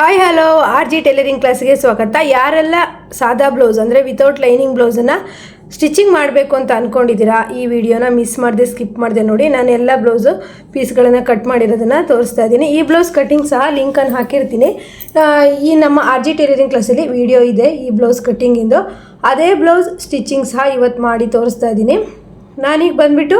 Hi hello R G tailoring ಕ್ಲಾಸ್ಗೆ ಸ್ವಾಗತ. ಯಾರೆಲ್ಲ ಸಾದಾ ಬ್ಲೌಸ್ ಅಂದರೆ ವಿತೌಟ್ ಲೈನಿಂಗ್ ಬ್ಲೌಸನ್ನು ಸ್ಟಿಚಿಂಗ್ ಮಾಡಬೇಕು ಅಂತ ಅಂದ್ಕೊಂಡಿದ್ದೀರಾ ಈ ವಿಡಿಯೋನ ಮಿಸ್ ಮಾಡದೆ ಸ್ಕಿಪ್ ಮಾಡಿದೆ ನೋಡಿ. ನಾನು ಎಲ್ಲ ಬ್ಲೌಸು ಪೀಸ್ಗಳನ್ನು ಕಟ್ ಮಾಡಿರೋದನ್ನು ತೋರಿಸ್ತಾ ಇದ್ದೀನಿ. ಈ ಬ್ಲೌಸ್ ಕಟ್ಟಿಂಗ್ ಸಹ ಲಿಂಕನ್ನು ಹಾಕಿರ್ತೀನಿ. ಈ ನಮ್ಮ ಆರ್ ಜಿ ಟೈಲರಿಂಗ್ ಕ್ಲಾಸಲ್ಲಿ ವಿಡಿಯೋ ಇದೆ ಈ ಬ್ಲೌಸ್ ಕಟ್ಟಿಂಗಿಂದು ಅದೇ ಬ್ಲೌಸ್ ಸ್ಟಿಚಿಂಗ್ ಸಹ ಇವತ್ತು ಮಾಡಿ ತೋರಿಸ್ತಾ ಇದ್ದೀನಿ. ನಾನೀಗ ಬಂದುಬಿಟ್ಟು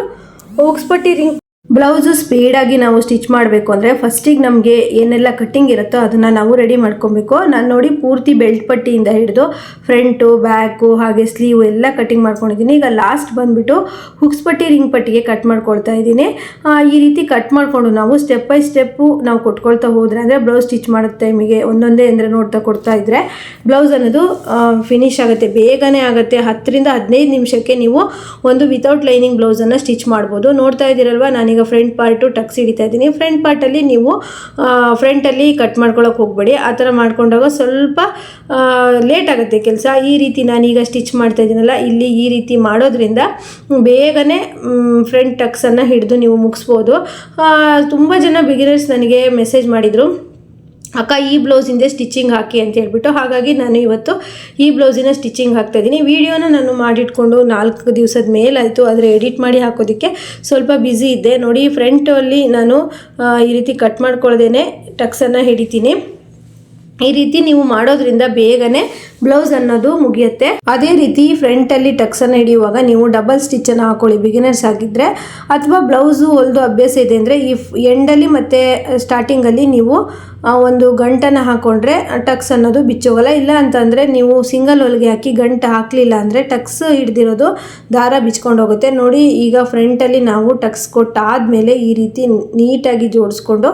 ಉಗ್ಸ್ಪಟ್ಟಿ ರಿಂಗ್ ಬ್ಲೌಸು ಸ್ಪೀಡಾಗಿ ನಾವು ಸ್ಟಿಚ್ ಮಾಡಬೇಕು ಅಂದರೆ ಫಸ್ಟಿಗೆ ನಮಗೆ ಏನೆಲ್ಲ ಕಟ್ಟಿಂಗ್ ಇರುತ್ತೋ ಅದನ್ನು ನಾವು ರೆಡಿ ಮಾಡ್ಕೊಬೇಕು. ನಾನು ನೋಡಿ ಪೂರ್ತಿ ಬೆಲ್ಟ್ ಪಟ್ಟಿಯಿಂದ ಹಿಡಿದು ಫ್ರಂಟು, ಬ್ಯಾಕು, ಹಾಗೆ ಸ್ಲೀವ್ ಎಲ್ಲ ಕಟ್ಟಿಂಗ್ ಮಾಡ್ಕೊಂಡಿದ್ದೀನಿ. ಈಗ ಲಾಸ್ಟ್ ಬಂದುಬಿಟ್ಟು ಹುಕ್ಸ್ ಪಟ್ಟಿ, ರಿಂಗ್ ಪಟ್ಟಿಗೆ ಕಟ್ ಮಾಡ್ಕೊಳ್ತಾ ಇದ್ದೀನಿ. ಈ ರೀತಿ ಕಟ್ ಮಾಡಿಕೊಂಡು ನಾವು ಸ್ಟೆಪ್ ಬೈ ಸ್ಟೆಪ್ಪು ನಾವು ಕೊಟ್ಕೊಳ್ತಾ ಹೋದರೆ ಅಂದರೆ ಬ್ಲೌಸ್ ಸ್ಟಿಚ್ ಮಾಡೋ ಟೈಮಿಗೆ ಒಂದೊಂದೇ ಅಂದರೆ ನೋಡ್ತಾ ಕೊಡ್ತಾ ಇದ್ದರೆ ಬ್ಲೌಸ್ ಅನ್ನೋದು ಫಿನಿಶ್ ಆಗುತ್ತೆ, ಬೇಗನೆ ಆಗುತ್ತೆ. ಹತ್ತರಿಂದ ಹದಿನೈದು ನಿಮಿಷಕ್ಕೆ ನೀವು ಒಂದು ವಿತೌಟ್ ಲೈನಿಂಗ್ ಬ್ಲೌಸನ್ನು ಸ್ಟಿಚ್ ಮಾಡ್ಬೋದು. ನೋಡ್ತಾ ಇದ್ದೀರಲ್ವ, ನಾನೀಗ ಫ್ರಂಟ್ ಪಾರ್ಟು ಟಕ್ಸ್ ಹಿಡಿತಾ ಇದ್ದೀನಿ. ಫ್ರಂಟ್ ಪಾರ್ಟಲ್ಲಿ ನೀವು ಫ್ರಂಟಲ್ಲಿ ಕಟ್ ಮಾಡ್ಕೊಳಕ್ಕೆ ಹೋಗಬೇಡಿ. ಆ ಥರ ಮಾಡ್ಕೊಂಡಾಗ ಸ್ವಲ್ಪ ಲೇಟ್ ಆಗುತ್ತೆ ಕೆಲಸ. ಈ ರೀತಿ ನಾನೀಗ ಸ್ಟಿಚ್ ಮಾಡ್ತಾ ಇದ್ದೀನಲ್ಲ, ಇಲ್ಲಿ ಈ ರೀತಿ ಮಾಡೋದ್ರಿಂದ ಬೇಗನೆ ಫ್ರಂಟ್ ಟಕ್ಸನ್ನು ಹಿಡಿದು ನೀವು ಮುಗಿಸ್ಬೋದು. ತುಂಬ ಜನ ಬಿಗಿನರ್ಸ್ ನನಗೆ ಮೆಸೇಜ್ ಮಾಡಿದರು. ಅಕ್ಕ, ಈ ಬ್ಲೌಸಿಂದೇ ಸ್ಟಿಚಿಂಗ್ ಹಾಕಿ ಅಂತ ಹೇಳ್ಬಿಟ್ಟು ಹಾಗಾಗಿ ನಾನು ಇವತ್ತು ಈ ಬ್ಲೌಸಿನ ಸ್ಟಿಚಿಂಗ್ ಹಾಕ್ತಾ ಇದ್ದೀನಿ. ವಿಡಿಯೋನ ನಾನು ಮಾಡಿಟ್ಕೊಂಡು ನಾಲ್ಕು ದಿವಸದ ಮೇಲಾಯಿತು ಆದರೆ ಎಡಿಟ್ ಮಾಡಿ ಹಾಕೋದಕ್ಕೆ ಸ್ವಲ್ಪ ಬ್ಯುಸಿ ಇದ್ದೆ. ನೋಡಿ ಫ್ರಂಟಲ್ಲಿ ನಾನು ಈ ರೀತಿ ಕಟ್ ಮಾಡ್ಕೊಳ್ಳ್ದೇ ಟಕ್ಸನ್ನು ಹಿಡಿತೀನಿ. ಈ ರೀತಿ ನೀವು ಮಾಡೋದ್ರಿಂದ ಬೇಗನೆ ಬ್ಲೌಸ್ ಅನ್ನೋದು ಮುಗಿಯುತ್ತೆ. ಅದೇ ರೀತಿ ಫ್ರಂಟಲ್ಲಿ ಟಕ್ಸನ್ನು ಹಿಡಿಯುವಾಗ ನೀವು ಡಬಲ್ ಸ್ಟಿಚ್ಚನ್ನು ಹಾಕೊಳ್ಳಿ ಬಿಗಿನರ್ಸ್ ಆಗಿದ್ದರೆ ಅಥವಾ ಬ್ಲೌಸು ಹೊಲಿದು ಅಭ್ಯಾಸ ಇದೆ ಅಂದರೆ ಈ ಎಂಡಲ್ಲಿ ಮತ್ತು ಸ್ಟಾರ್ಟಿಂಗಲ್ಲಿ ನೀವು ಒಂದು ಗಂಟನ್ನು ಹಾಕ್ಕೊಂಡ್ರೆ ಟಕ್ಸ್ ಅನ್ನೋದು ಬಿಚ್ಚೋಗಲ್ಲ ಇಲ್ಲ ಅಂತಂದರೆ ನೀವು ಸಿಂಗಲ್ ಹೊಲಿಗೆ ಹಾಕಿ ಗಂಟು ಹಾಕಲಿಲ್ಲ ಅಂದರೆ ಟಕ್ಸ್ ಹಿಡ್ದಿರೋದು ದಾರ ಬಿಚ್ಕೊಂಡು ಹೋಗುತ್ತೆ. ನೋಡಿ, ಈಗ ಫ್ರಂಟಲ್ಲಿ ನಾವು ಟಕ್ಸ್ ಕೊಟ್ಟಾದಮೇಲೆ ಈ ರೀತಿ ನೀಟಾಗಿ ಜೋಡಿಸ್ಕೊಂಡು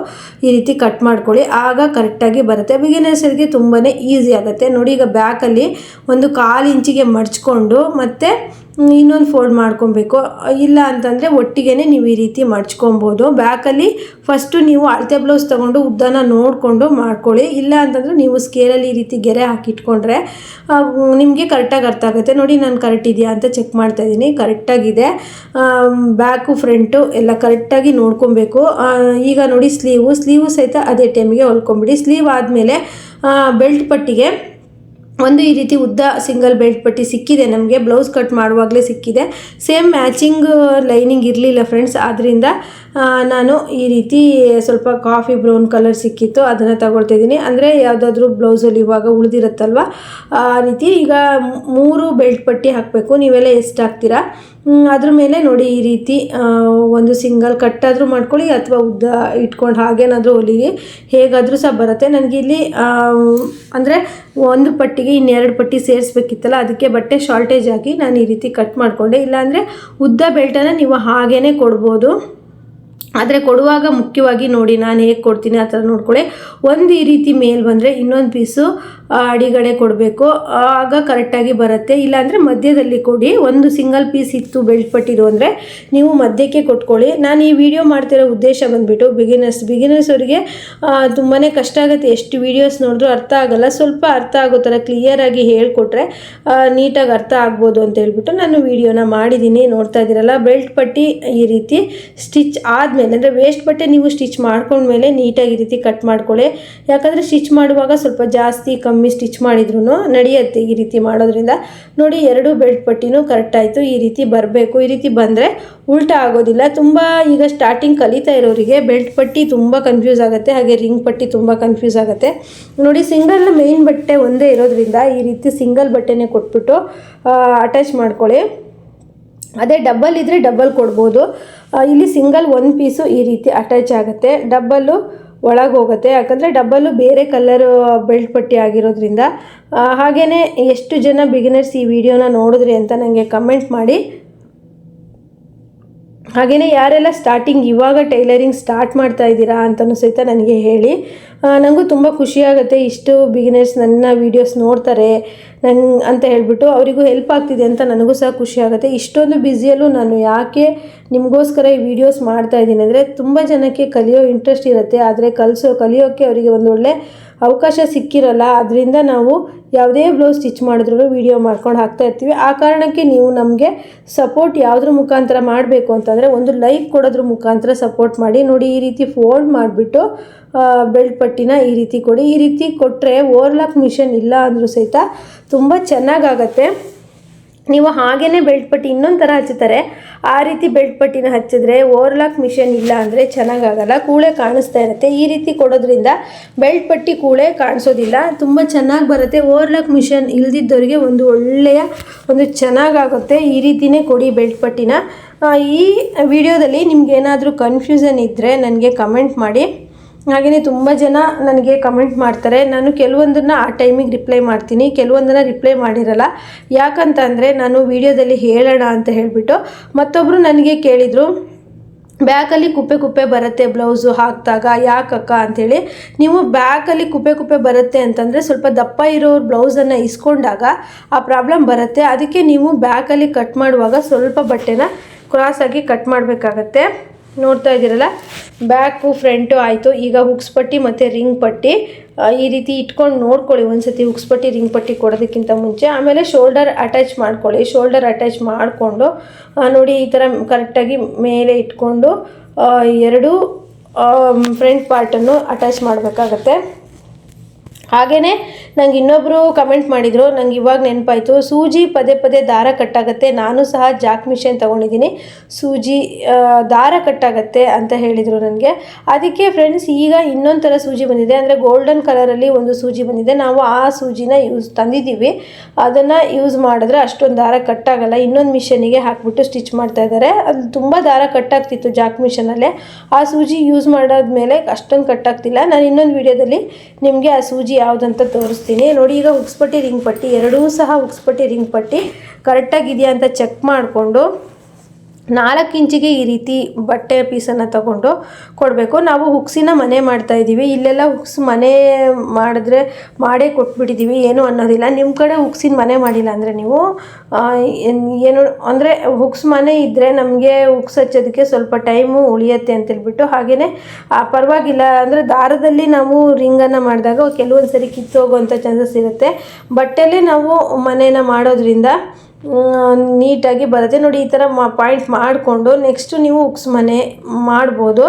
ಈ ರೀತಿ ಕಟ್ ಮಾಡ್ಕೊಳ್ಳಿ. ಆಗ ಕರೆಕ್ಟಾಗಿ ಬರುತ್ತೆ. ಬಿಗಿನರ್ಸರಿಗೆ ತುಂಬಾ ಈಸಿ ಆಗುತ್ತೆ. ನೋಡಿ, ಈಗ ಬ್ಯಾಕಲ್ಲಿ ಒಂದು ಕಾಲು ಇಂಚಿಗೆ ಮಡ್ಚ್ಕೊಂಡು ಮತ್ತು ಇನ್ನೊಂದು ಫೋಲ್ಡ್ ಮಾಡ್ಕೊಬೇಕು. ಇಲ್ಲ ಅಂತಂದರೆ ಒಟ್ಟಿಗೆ ನೀವು ಈ ರೀತಿ ಮಡ್ಚ್ಕೊಬೋದು ಬ್ಯಾಕಲ್ಲಿ ಫಸ್ಟು ನೀವು ಅಳತೆ ಬ್ಲೌಸ್ ತೊಗೊಂಡು ಉದ್ದನ ನೋಡಿಕೊಂಡು ಮಾಡ್ಕೊಳ್ಳಿ. ಇಲ್ಲ ಅಂತಂದರೆ ನೀವು ಸ್ಕೇಲಲ್ಲಿ ಈ ರೀತಿ ಗೆರೆ ಹಾಕಿಟ್ಕೊಂಡ್ರೆ ನಿಮಗೆ ಕರೆಕ್ಟಾಗಿ ಅರ್ಥ ಆಗುತ್ತೆ. ನೋಡಿ ನಾನು ಕರೆಕ್ಟ್ ಇದೆಯಾ ಅಂತ ಚೆಕ್ ಮಾಡ್ತಾ ಇದ್ದೀನಿ. ಕರೆಕ್ಟಾಗಿದೆ ಬ್ಯಾಕು ಫ್ರಂಟು ಎಲ್ಲ ಕರೆಕ್ಟಾಗಿ ನೋಡ್ಕೊಬೇಕು. ಈಗ ನೋಡಿ ಸ್ಲೀವು ಸ್ಲೀವು ಸಹಿತ ಅದೇ ಟೈಮಿಗೆ ಹೊಲ್ಕೊಂಬಿಡಿ. ಸ್ಲೀವ್ ಆದಮೇಲೆ ಬೆಲ್ಟ್ ಪಟ್ಟಿಗೆ ಒಂದು ಈ ರೀತಿ ಉದ್ದ ಸಿಂಗಲ್ ಬೆಲ್ಟ್ ಪಟ್ಟಿ ಸಿಕ್ಕಿದೆ. ನಮಗೆ ಬ್ಲೌಸ್ ಕಟ್ ಮಾಡುವಾಗಲೇ ಸಿಕ್ಕಿದೆ. ಸೇಮ್ ಮ್ಯಾಚಿಂಗ್, ಲೈನಿಂಗ್ ಇರಲಿಲ್ಲ ಫ್ರೆಂಡ್ಸ್. ಆದ್ದರಿಂದ ನಾನು ಈ ರೀತಿ ಸ್ವಲ್ಪ ಕಾಫಿ ಬ್ರೌನ್ ಕಲರ್ ಸಿಕ್ಕಿತ್ತು, ಅದನ್ನು ತಗೊಳ್ತಾ ಇದ್ದೀನಿ ಅಂದರೆ ಯಾವುದಾದ್ರೂ ಬ್ಲೌಸಲ್ಲಿ ಇವಾಗ ಉಳಿದಿರುತ್ತಲ್ವ? ಆ ರೀತಿ ಈಗ ಮೂರು ಬೆಲ್ಟ್ ಪಟ್ಟಿ ಹಾಕಬೇಕು, ನೀವೆಲ್ಲ ಎಷ್ಟು ಹಾಕ್ತೀರಾ? ಅದ್ರ ಮೇಲೆ ನೋಡಿ ಈ ರೀತಿ ಒಂದು ಸಿಂಗಲ್ ಕಟ್ಟಾದರೂ ಮಾಡ್ಕೊಳ್ಳಿ, ಅಥವಾ ಉದ್ದ ಇಟ್ಕೊಂಡು ಹಾಗೇನಾದರೂ ಹೊಲಿಗೆ, ಹೇಗಾದರೂ ಸಹ ಬರುತ್ತೆ. ನನಗೆ ಇಲ್ಲಿ ಅಂದರೆ ಒಂದು ಪಟ್ಟಿಗೆ ಇನ್ನೆರಡು ಪಟ್ಟಿ ಸೇರಿಸ್ಬೇಕಿತ್ತಲ್ಲ, ಅದಕ್ಕೆ ಬಟ್ಟೆ ಶಾರ್ಟೇಜ್ ಆಗಿ ನಾನು ಈ ರೀತಿ ಕಟ್ ಮಾಡಿಕೊಂಡೆ. ಇಲ್ಲಾಂದರೆ ಉದ್ದ ಬೆಲ್ಟನ್ನು ನೀವು ಹಾಗೇ ಕೊಡ್ಬೋದು. ಆದರೆ ಕೊಡುವಾಗ ಮುಖ್ಯವಾಗಿ ನೋಡಿ, ನಾನು ಹೇಗೆ ಕೊಡ್ತೀನಿ ಆ ಥರ ನೋಡ್ಕೊಳ್ಳಿ ಒಂದು ಈ ರೀತಿ ಮೇಲ್ ಬಂದರೆ ಇನ್ನೊಂದು ಪೀಸು ಅಡಿಗಡೆ ಕೊಡಬೇಕು. ಆಗ ಕರೆಕ್ಟಾಗಿ ಬರುತ್ತೆ. ಇಲ್ಲಾಂದರೆ ಮಧ್ಯದಲ್ಲಿ ಕೊಡಿ. ಒಂದು ಸಿಂಗಲ್ ಪೀಸ್ ಇತ್ತು ಬೆಲ್ಟ್ ಪಟ್ಟಿರು ಅಂದರೆ ನೀವು ಮಧ್ಯಕ್ಕೆ ಕೊಟ್ಕೊಳ್ಳಿ. ನಾನು ಈ ವಿಡಿಯೋ ಮಾಡ್ತಿರೋ ಉದ್ದೇಶ ಬಂದುಬಿಟ್ಟು ಬಿಗಿನರ್ಸ್ ಬಿಗಿನರ್ಸ್ ಅವರಿಗೆ ತುಂಬಾ ಕಷ್ಟ ಆಗುತ್ತೆ. ಎಷ್ಟು ವೀಡಿಯೋಸ್ ನೋಡಿದ್ರು ಅರ್ಥ ಆಗಲ್ಲ. ಸ್ವಲ್ಪ ಅರ್ಥ ಆಗೋ ಥರ ಕ್ಲಿಯರಾಗಿ ಹೇಳಿಕೊಟ್ರೆ ನೀಟಾಗಿ ಅರ್ಥ ಆಗ್ಬೋದು ಅಂತ ಹೇಳ್ಬಿಟ್ಟು ನಾನು ವೀಡಿಯೋನ ಮಾಡಿದ್ದೀನಿ. ನೋಡ್ತಾ ಇದ್ದೀರಲ್ಲ ಬೆಲ್ಟ್ ಪಟ್ಟಿ ಈ ರೀತಿ ಸ್ಟಿಚ್ ಆದಮೇಲೆ ಅಂದರೆ ವೇಸ್ಟ್ ಬಟ್ಟೆ ನೀವು ಸ್ಟಿಚ್ ಮಾಡ್ಕೊಂಡ್ಮೇಲೆ ನೀಟಾಗಿ ರೀತಿ ಕಟ್ ಮಾಡ್ಕೊಳ್ಳಿ. ಯಾಕಂದರೆ ಸ್ಟಿಚ್ ಮಾಡುವಾಗ ಸ್ವಲ್ಪ ಜಾಸ್ತಿ ಕಮ್ಮಿ ಸ್ಟಿಚ್ ಮಾಡಿದ್ರು ನಡೆಯುತ್ತೆ ಈ ರೀತಿ ಮಾಡೋದ್ರಿಂದ. ನೋಡಿ, ಎರಡು ಬೆಲ್ಟ್ ಪಟ್ಟಿನೂ ಕರೆಕ್ಟ್ ಆಯಿತು. ಈ ರೀತಿ ಬರಬೇಕು. ಈ ರೀತಿ ಬಂದರೆ ಉಲ್ಟಾ ಆಗೋದಿಲ್ಲ. ತುಂಬ ಈಗ ಸ್ಟಾರ್ಟಿಂಗ್ ಕಲಿತಾ ಇರೋರಿಗೆ ಬೆಲ್ಟ್ ಪಟ್ಟಿ ತುಂಬ ಕನ್ಫ್ಯೂಸ್ ಆಗುತ್ತೆ. ಹಾಗೆ ರಿಂಗ್ ಪಟ್ಟಿ ತುಂಬ ಕನ್ಫ್ಯೂಸ್ ಆಗುತ್ತೆ. ನೋಡಿ ಸಿಂಗಲ್ ಮೇಯ್ನ್ ಬಟ್ಟೆ ಒಂದೇ ಇರೋದ್ರಿಂದ ಈ ರೀತಿ ಸಿಂಗಲ್ ಬಟ್ಟೆನೇ ಕೊಟ್ಬಿಟ್ಟು ಅಟ್ಯಾಚ್ ಮಾಡ್ಕೊಳ್ಳಿ. ಅದೇ ಡಬ್ಬಲ್ ಇದ್ದರೆ ಡಬ್ಬಲ್ ಕೊಡ್ಬೋದು. ಇಲ್ಲಿ ಸಿಂಗಲ್ ಒನ್ ಪೀಸು ಈ ರೀತಿ ಅಟ್ಯಾಚ್ ಆಗುತ್ತೆ. ಡಬ್ಬಲ್ಲು ಒಳಗೆ ಹೋಗುತ್ತೆ. ಯಾಕಂದರೆ ಡಬ್ಬಲ್ಲು ಬೇರೆ ಕಲ್ಲರು ಬೆಲ್ಟ್ ಪಟ್ಟಿ ಆಗಿರೋದ್ರಿಂದ ಹಾಗೆಯೇ ಎಷ್ಟು ಜನ ಬಿಗಿನರ್ಸ್ ಈ ವಿಡಿಯೋನ ನೋಡಿದ್ರಿ ಅಂತ ನನಗೆ ಕಮೆಂಟ್ ಮಾಡಿ ಹಾಗೆಯೇ ಯಾರೆಲ್ಲ ಸ್ಟಾರ್ಟಿಂಗ್ ಇವಾಗ ಟೈಲರಿಂಗ್ ಸ್ಟಾರ್ಟ್ ಮಾಡ್ತಾ ಇದ್ದೀರಾ ಅಂತಲೂ ಸಹಿತ ನನಗೆ ಹೇಳಿ. ನನಗೂ ತುಂಬ ಖುಷಿಯಾಗುತ್ತೆ ಇಷ್ಟು ಬಿಗಿನರ್ಸ್ ನನ್ನ ವೀಡಿಯೋಸ್ ನೋಡ್ತಾರೆ ನಂಗೆ ಅಂತ ಹೇಳಿಬಿಟ್ಟು ಅವರಿಗೂ ಹೆಲ್ಪ್ ಆಗ್ತಿದೆ ಅಂತ ನನಗೂ ಸಹ ಖುಷಿ ಆಗುತ್ತೆ. ಇಷ್ಟೊಂದು ಬ್ಯುಸಿಯಲ್ಲೂ ನಾನು ಯಾಕೆ ನಿಮಗೋಸ್ಕರ ಈ ವಿಡಿಯೋಸ್ ಮಾಡ್ತಾ ಇದ್ದೀನಿ ಅಂದರೆ ತುಂಬ ಜನಕ್ಕೆ ಕಲಿಯೋ ಇಂಟ್ರೆಸ್ಟ್ ಇರುತ್ತೆ, ಆದರೆ ಕಲಿಸೋ ಕಲಿಯೋಕ್ಕೆ ಅವರಿಗೆ ಒಂದೊಳ್ಳೆ ಅವಕಾಶ ಸಿಕ್ಕಿರಲ್ಲ, ಅದರಿಂದ ನಾವು ಯಾವುದೇ ಬ್ಲೌಸ್ ಸ್ಟಿಚ್ ಮಾಡಿದ್ರೂ ವಿಡಿಯೋ ಮಾಡ್ಕೊಂಡು ಹಾಕ್ತಾ ಇರ್ತೀವಿ. ಆ ಕಾರಣಕ್ಕೆ ನೀವು ನಮಗೆ ಸಪೋರ್ಟ್ ಯಾವುದ್ರ ಮುಖಾಂತರ ಮಾಡಬೇಕು ಅಂತಂದರೆ ಒಂದು ಲೈಕ್ ಕೊಡೋದ್ರ ಮುಖಾಂತರ ಸಪೋರ್ಟ್ ಮಾಡಿ. ನೋಡಿ, ಈ ರೀತಿ ಫೋಲ್ಡ್ ಮಾಡಿಬಿಟ್ಟು ಬೆಲ್ಟ್ ಪಟ್ಟಿನ ಈ ರೀತಿ ಕೊಡಿ. ಈ ರೀತಿ ಕೊಟ್ಟರೆ ಓವರ್ಲಾಕ್ ಮಿಷನ್ ಇಲ್ಲ ಅಂದರೂ ಸಹಿತ ತುಂಬ ಚೆನ್ನಾಗಾಗತ್ತೆ. ನೀವು ಹಾಗೇ ಬೆಲ್ಟ್ ಪಟ್ಟಿ ಇನ್ನೊಂದು ಥರ ಹಚ್ಚುತ್ತಾರೆ. ಆ ರೀತಿ ಬೆಲ್ಟ್ ಪಟ್ಟಿನ ಹಚ್ಚಿದ್ರೆ ಓವರ್ಲಾಕ್ ಮಿಷನ್ ಇಲ್ಲ ಅಂದರೆ ಚೆನ್ನಾಗಾಗಲ್ಲ, ಕೂಳೆ ಕಾಣಿಸ್ತಾ ಇರುತ್ತೆ. ಈ ರೀತಿ ಕೊಡೋದ್ರಿಂದ ಬೆಲ್ಟ್ ಪಟ್ಟಿ ಕೂಳೆ ಕಾಣಿಸೋದಿಲ್ಲ. ತುಂಬ ಚೆನ್ನಾಗಿ ಬರುತ್ತೆ. ಓವರ್ಲಾಕ್ ಮಿಷನ್ ಇಲ್ದಿದ್ದವರಿಗೆ ಒಂದು ಒಳ್ಳೆಯ ಒಂದು ಚೆನ್ನಾಗಾಗುತ್ತೆ. ಈ ರೀತಿಯೇ ಕೊಡಿ ಬೆಲ್ಟ್ ಪಟ್ಟಿನ. ಈ ವಿಡಿಯೋದಲ್ಲಿ ನಿಮ್ಗೆ ಏನಾದರೂ ಕನ್ಫ್ಯೂಷನ್ ಇದ್ದರೆ ನನಗೆ ಕಮೆಂಟ್ ಮಾಡಿ. ಹಾಗೆಯೇ ತುಂಬ ಜನ ನನಗೆ ಕಮೆಂಟ್ ಮಾಡ್ತಾರೆ. ನಾನು ಕೆಲವೊಂದನ್ನು ಆ ಟೈಮಿಗೆ ರಿಪ್ಲೈ ಮಾಡ್ತೀನಿ. ಕೆಲವೊಂದನ್ನು ರಿಪ್ಲೈ ಮಾಡಿರಲ್ಲ. ಯಾಕಂತಂದರೆ ನಾನು ವಿಡಿಯೋದಲ್ಲಿ ಹೇಳೋಣ ಅಂತ ಹೇಳಿಬಿಟ್ಟು ಮತ್ತೊಬ್ಬರು ನನಗೆ ಕೇಳಿದರು ಬ್ಯಾಕಲ್ಲಿ ಕುಪ್ಪೆ ಕುಪ್ಪೆ ಬರುತ್ತೆ ಬ್ಲೌಸು ಹಾಕಿದಾಗ, ಯಾಕಕ್ಕ? ಅಂಥೇಳಿ ನೀವು ಬ್ಯಾಕಲ್ಲಿ ಕುಪ್ಪೆ ಕುಪ್ಪೆ ಬರುತ್ತೆ ಅಂತಂದರೆ ಸ್ವಲ್ಪ ದಪ್ಪ ಇರೋ ಬ್ಲೌಸನ್ನು ಇಸ್ಕೊಂಡಾಗ ಆ ಪ್ರಾಬ್ಲಮ್ ಬರುತ್ತೆ. ಅದಕ್ಕೆ ನೀವು ಬ್ಯಾಕಲ್ಲಿ ಕಟ್ ಮಾಡುವಾಗ ಸ್ವಲ್ಪ ಬಟ್ಟೆನ ಕ್ರಾಸಾಗಿ ಕಟ್ ಮಾಡಬೇಕಾಗತ್ತೆ. ನೋಡ್ತಾ ಇದ್ದೀರಲ್ಲ? ಬ್ಯಾಕು, ಫ್ರಂಟು ಆಯಿತು. ಈಗ ಹುಕ್ಸ್ ಪಟ್ಟಿ ಮತ್ತು ರಿಂಗ್ ಪಟ್ಟಿ. ಈ ರೀತಿ ಇಟ್ಕೊಂಡು ನೋಡ್ಕೊಳ್ಳಿ. ಒಂದ್ಸತಿ ಹುಕ್ಸ್ ಪಟ್ಟಿ, ರಿಂಗ್ ಪಟ್ಟಿ ಕೊಡೋದಕ್ಕಿಂತ ಮುಂಚೆ. ಆಮೇಲೆ ಶೋಲ್ಡರ್ ಅಟ್ಯಾಚ್ ಮಾಡ್ಕೊಳ್ಳಿ. ಶೋಲ್ಡರ್ ಅಟ್ಯಾಚ್ ಮಾಡಿಕೊಂಡು ನೋಡಿ ಈ ಥರ ಕರೆಕ್ಟಾಗಿ ಮೇಲೆ ಇಟ್ಕೊಂಡು ಎರಡು ಫ್ರಂಟ್ ಪಾರ್ಟನ್ನು ಅಟ್ಯಾಚ್ ಮಾಡಬೇಕಾಗತ್ತೆ. ಹಾಗೆಯೇ ನಂಗೆ ಇನ್ನೊಬ್ಬರು ಕಮೆಂಟ್ ಮಾಡಿದರು, ನಂಗೆ ಇವಾಗ ನೆನಪಾಯಿತು, ಸೂಜಿ ಪದೇ ಪದೇ ದಾರ ಕಟ್ಟಾಗತ್ತೆ, ನಾನು ಸಹ ಜಾಕ್ ಮಿಷನ್ ತೊಗೊಂಡಿದ್ದೀನಿ. ಸೂಜಿ ದಾರ ಕಟ್ಟಾಗತ್ತೆ ಅಂತ ಹೇಳಿದರು ನನಗೆ ಅದಕ್ಕೆ ಫ್ರೆಂಡ್ಸ್ ಈಗ ಇನ್ನೊಂದು ಥರ ಸೂಜಿ ಬಂದಿದೆ. ಅಂದರೆ ಗೋಲ್ಡನ್ ಕಲರಲ್ಲಿ ಒಂದು ಸೂಜಿ ಬಂದಿದೆ. ನಾವು ಆ ಸೂಜಿನ ಯೂಸ್ ತಂದಿದ್ದೀವಿ. ಅದನ್ನು ಯೂಸ್ ಮಾಡಿದ್ರೆ ಅಷ್ಟೊಂದು ದಾರ ಕಟ್ಟಾಗಲ್ಲ. ಇನ್ನೊಂದು ಮಿಷನಿಗೆ ಹಾಕ್ಬಿಟ್ಟು ಸ್ಟಿಚ್ ಮಾಡ್ತಾ ಇದ್ದಾರೆ. ಅದು ತುಂಬ ದಾರ ಕಟ್ಟಾಗ್ತಿತ್ತು ಜಾಕ್ ಮಿಷನಲ್ಲೇ ಆ ಸೂಜಿ ಯೂಸ್ ಮಾಡಾದ ಮೇಲೆ ಅಷ್ಟೊಂದು ಕಟ್ಟಾಗ್ತಿಲ್ಲ. ನಾನು ಇನ್ನೊಂದು ವಿಡಿಯೋದಲ್ಲಿ ನಿಮಗೆ ಆ ಸೂಜಿ ಯಾವುದಂತ ತೋರಿಸ್ತೀನಿ. ನೋಡಿ ಈಗ ಉಕ್ಸ್ಪಟ್ಟಿ ರಿಂಗ್ ಪಟ್ಟಿ ಎರಡೂ ಸಹ ಉಕ್ಸ್ಪಟ್ಟಿ ರಿಂಗ್ ಪಟ್ಟಿ. ಕರೆಕ್ಟಾಗಿದೆಯಾ ಅಂತ ಚೆಕ್ ಮಾಡಿಕೊಂಡು. ನಾಲ್ಕು ಇಂಚಿಗೆ ಈ ರೀತಿ ಬಟ್ಟೆ ಪೀಸನ್ನು ತಗೊಂಡು ಕೊಡಬೇಕು. ನಾವು ಹುಕ್ಸಿನ ಮನೆ ಮಾಡ್ತಾ ಇದ್ದೀವಿ. ಇಲ್ಲೆಲ್ಲ ಹುಕ್ಸ್ ಮನೆ ಮಾಡಿದ್ರೆ ಮಾಡೇ ಕೊಟ್ಬಿಟ್ಟಿದ್ದೀವಿ. ಏನು ಅನ್ನೋದಿಲ್ಲ. ನಿಮ್ಮ ಕಡೆ ಹುಕ್ಸಿನ ಮನೆ ಮಾಡಿಲ್ಲ ಅಂದರೆ ನೀವು ಏನು ಅಂದರೆ ಹುಕ್ಸ್ ಮನೆ ಇದ್ದರೆ ನಮಗೆ ಹುಕ್ಸ್ ಹಚ್ಚೋದಕ್ಕೆ ಸ್ವಲ್ಪ ಟೈಮು ಉಳಿಯುತ್ತೆ ಅಂತೇಳ್ಬಿಟ್ಟು ಹಾಗೆಯೇ ಪರವಾಗಿಲ್ಲ. ಅಂದರೆ ದಾರದಲ್ಲಿ ನಾವು ರಿಂಗನ್ನು ಮಾಡಿದಾಗ ಕೆಲವೊಂದು ಸರಿ ಕಿತ್ತೋಗುವಂಥ ಚಾನ್ಸಸ್ ಇರುತ್ತೆ. ಬಟ್ಟೆಲ್ಲೇ ನಾವು ಮನೇನ ಮಾಡೋದ್ರಿಂದ ನೀಟಾಗಿ ಬರುತ್ತೆ. ನೋಡಿ, ಈ ಥರ ಮಾ ಪಾಯಿಂಟ್ ಮಾಡಿಕೊಂಡು ನೆಕ್ಸ್ಟು ನೀವು ಉಕ್ಸ್ ಮನೆ ಮಾಡ್ಬೋದು.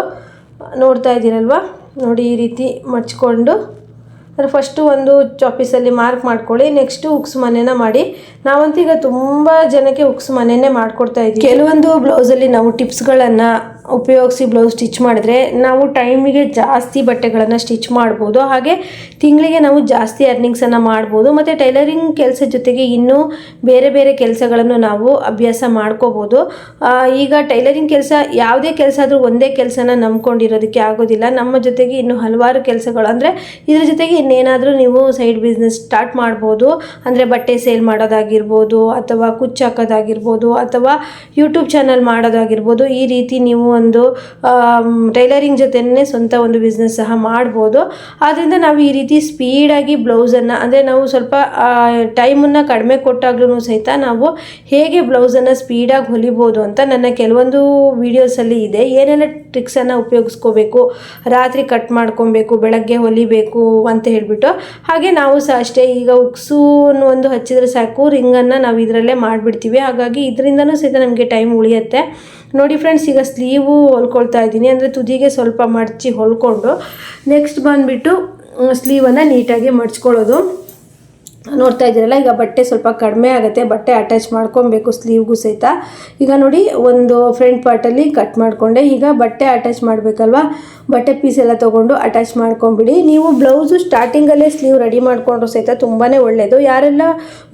ನೋಡ್ತಾ ಇದ್ದೀರಲ್ವ? ನೋಡಿ, ಈ ರೀತಿ ಮಡ್ಚ್ಕೊಂಡು ಅಂದರೆ ಫಸ್ಟು ಒಂದು ಚಾಪೀಸಲ್ಲಿ ಮಾರ್ಕ್ ಮಾಡ್ಕೊಳ್ಳಿ ನೆಕ್ಸ್ಟು ಉಕ್ಸ್ ಮನೆನ ಮಾಡಿ. ನಾವಂತೀಗ ತುಂಬ ಜನಕ್ಕೆ ಉಕ್ಸ್ ಮನೆಯೇ ಮಾಡಿಕೊಡ್ತಾ ಇದ್ದೀವಿ. ಕೆಲವೊಂದು ಬ್ಲೌಸಲ್ಲಿ ನಾವು ಟಿಪ್ಸ್ಗಳನ್ನು ಉಪಯೋಗಿಸಿ ಬ್ಲೌಸ್ ಸ್ಟಿಚ್ ಮಾಡಿದ್ರೆ ನಾವು ಟೈಮಿಗೆ ಜಾಸ್ತಿ ಬಟ್ಟೆಗಳನ್ನು ಸ್ಟಿಚ್ ಮಾಡ್ಬೋದು. ಹಾಗೆ ತಿಂಗಳಿಗೆ ನಾವು ಜಾಸ್ತಿ ಅರ್ನಿಂಗ್ಸನ್ನು ಮಾಡ್ಬೋದು. ಮತ್ತು ಟೈಲರಿಂಗ್ ಕೆಲಸ ಜೊತೆಗೆ ಇನ್ನೂ ಬೇರೆ ಬೇರೆ ಕೆಲಸಗಳನ್ನು ನಾವು ಅಭ್ಯಾಸ ಮಾಡ್ಕೋಬೋದು. ಈಗ ಟೈಲರಿಂಗ್ ಕೆಲಸ ಯಾವುದೇ ಕೆಲಸ ಆದರೂ ಒಂದೇ ಕೆಲಸನ ನಂಬ್ಕೊಂಡಿರೋದಕ್ಕೆ ಆಗೋದಿಲ್ಲ. ನಮ್ಮ ಜೊತೆಗೆ ಇನ್ನು ಹಲವಾರು ಕೆಲಸಗಳು ಅಂದರೆ ಇದ್ರ ಜೊತೆಗೆ ಇನ್ನೇನಾದರೂ ನೀವು ಸೈಡ್ ಬಿಸ್ನೆಸ್ ಸ್ಟಾರ್ಟ್ ಮಾಡ್ಬೋದು. ಅಂದರೆ ಬಟ್ಟೆ ಸೇಲ್ ಮಾಡೋದಾಗಿರ್ಬೋದು ಅಥವಾ ಕುಚ್ಚು ಹಾಕೋದಾಗಿರ್ಬೋದು ಅಥವಾ ಯೂಟ್ಯೂಬ್ ಚಾನಲ್ ಮಾಡೋದಾಗಿರ್ಬೋದು. ಈ ರೀತಿ ನೀವು ಒಂದು ಟೈಲರಿಂಗ್ ಜೊತೆನೇ ಸ್ವಂತ ಒಂದು ಬಿಸ್ನೆಸ್ ಸಹ ಮಾಡ್ಬೋದು. ಆದ್ದರಿಂದ ನಾವು ಈ ರೀತಿ ಸ್ಪೀಡಾಗಿ ಬ್ಲೌಸನ್ನು ಅಂದರೆ ನಾವು ಸ್ವಲ್ಪ ಟೈಮನ್ನು ಕಡಿಮೆ ಕೊಟ್ಟಾಗ್ಲೂ ಸಹಿತ ನಾವು ಹೇಗೆ ಬ್ಲೌಸನ್ನು ಸ್ಪೀಡಾಗಿ ಹೊಲಿಬೋದು ಅಂತ ನನ್ನ ಕೆಲವೊಂದು ವೀಡಿಯೋಸಲ್ಲಿ ಇದೆ. ಏನೆಲ್ಲ ಟ್ರಿಕ್ಸನ್ನು ಉಪಯೋಗಿಸ್ಕೋಬೇಕು, ರಾತ್ರಿ ಕಟ್ ಮಾಡ್ಕೊಬೇಕು, ಬೆಳಗ್ಗೆ ಹೊಲಿಬೇಕು ಅಂತ ಹೇಳಿಬಿಟ್ಟು, ಹಾಗೆ ನಾವು ಸಹ ಅಷ್ಟೇ ಈಗ ಉಕ್ಸು ಒಂದು ಹಚ್ಚಿದ್ರೆ ಸಾಕು ರಿಂಗನ್ನು ನಾವು ಇದರಲ್ಲೇ ಮಾಡಿಬಿಡ್ತೀವಿ. ಹಾಗಾಗಿ ಇದರಿಂದನೂ ಸಹಿತ ನಮಗೆ ಟೈಮ್ ಉಳಿಯುತ್ತೆ. ನೋಡಿ ಫ್ರೆಂಡ್ಸ್ ಈಗ ಸ್ಲೀವು ಹೊಲ್ಕೊಳ್ತಾ ಇದ್ದೀನಿ. ಅಂದರೆ ತುದಿಗೆ ಸ್ವಲ್ಪ ಮಡಚಿ ಹೊಲ್ಕೊಂಡು ನೆಕ್ಸ್ಟ್ ಬಂದುಬಿಟ್ಟು ಸ್ಲೀವನ್ನು ನೀಟಾಗಿ ಮಡ್ಚ್ಕೊಳ್ಳೋದು. ನೋಡ್ತಾ ಇದ್ದೀರಲ್ಲ, ಈಗ ಬಟ್ಟೆ ಸ್ವಲ್ಪ ಕಡಿಮೆ ಆಗುತ್ತೆ, ಬಟ್ಟೆ ಅಟ್ಯಾಚ್ ಮಾಡ್ಕೊಬೇಕು ಸ್ಲೀವ್ಗೂ ಸಹಿತ. ಈಗ ನೋಡಿ, ಒಂದು ಫ್ರಂಟ್ ಪಾರ್ಟಲ್ಲಿ ಕಟ್ ಮಾಡಿಕೊಂಡೆ. ಈಗ ಬಟ್ಟೆ ಅಟ್ಯಾಚ್ ಮಾಡಬೇಕಲ್ವ? ಬಟ್ಟೆ ಪೀಸ್ ಎಲ್ಲ ತೊಗೊಂಡು ಅಟ್ಯಾಚ್ ಮಾಡ್ಕೊಂಬಿಡಿ. ನೀವು ಬ್ಲೌಸು ಸ್ಟಾರ್ಟಿಂಗಲ್ಲೇ ಸ್ಲೀವ್ ರೆಡಿ ಮಾಡಿಕೊಂಡ್ರು ಸಹಿತ ತುಂಬಾ ಒಳ್ಳೆಯದು ಯಾರೆಲ್ಲ